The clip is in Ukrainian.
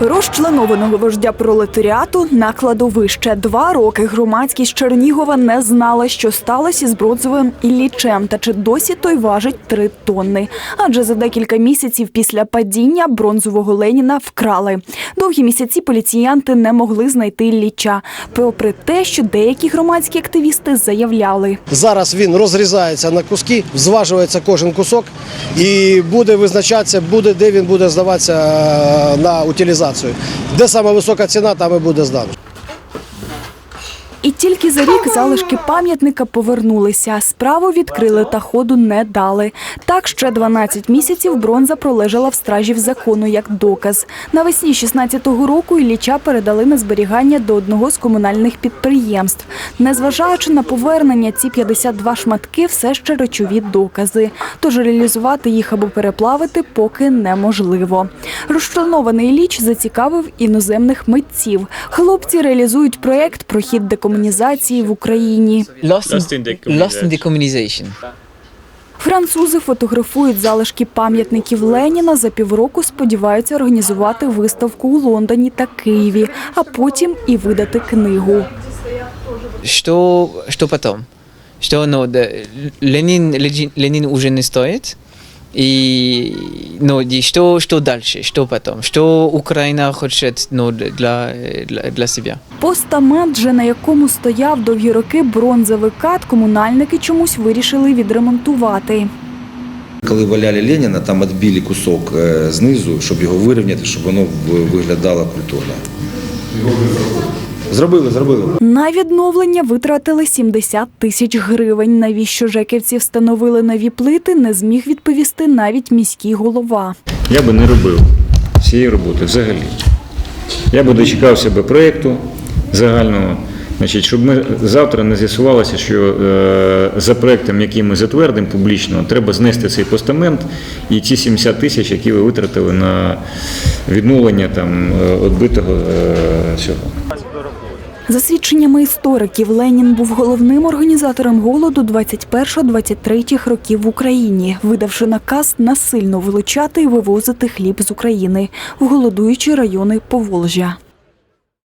Розчленованого вождя пролетаріату на кладовище. Два роки громадськість Чернігова не знала, що сталося із бронзовим Іллічем та чи досі той важить три тонни. Адже за декілька місяців після падіння бронзового Леніна вкрали. Довгі місяці поліціянти не могли знайти Ілліча, попри те, що деякі громадські активісти заявляли. Зараз він розрізається на куски, зважується кожен кусок і буде визначатися, буде, де він буде здаватися е, на утилізацію. Де саме висока ціна, там і буде здано. І тільки за рік залишки пам'ятника повернулися. Справу відкрили та ходу не дали. Так ще 12 місяців бронза пролежала в стражі закону як доказ. Навесні 16-го року Ілліча передали на зберігання до одного з комунальних підприємств. Незважаючи на повернення, ці 52 шматки все ще речові докази. Тож реалізувати їх або переплавити поки неможливо. Розчленований Ілліч зацікавив іноземних митців. Хлопці реалізують проєкт про хід декомунізації в Україні. Lost, in decommunization. Французи фотографують залишки пам'ятників Леніна. За півроку сподіваються організувати виставку у Лондоні та Києві, а потім і видати книгу. Что, что потом? Что, ну, Леджи- Ленин уже не стоит. И, ну, и что, что дальше? Что потом? Что Украина хочет ну, для, для, для себя? Постамент, же на якому стояв довгі роки бронзовий кат, комунальники чомусь вирішили відремонтувати. Коли валяли Леніна, там відбили кусок е, знизу, щоб його вирівняти, щоб воно в- виглядало культурно. Зробили, зробили. На відновлення витратили 70 тисяч гривень. Навіщо жеківці встановили нові плити, не зміг відповісти навіть міський голова. Я би не робив цієї роботи взагалі. Я би дочекав себе проєкту загального, значить, щоб ми завтра не з'ясувалося, що е, за проєктом, який ми затвердимо публічно, треба знести цей постамент і ці 70 тисяч, які ви витратили на відновлення там е, відбитого е, цього. За свідченнями істориків, Ленін був головним організатором голоду 21-23 років в Україні, видавши наказ насильно вилучати і вивозити хліб з України в голодуючі райони Поволжя.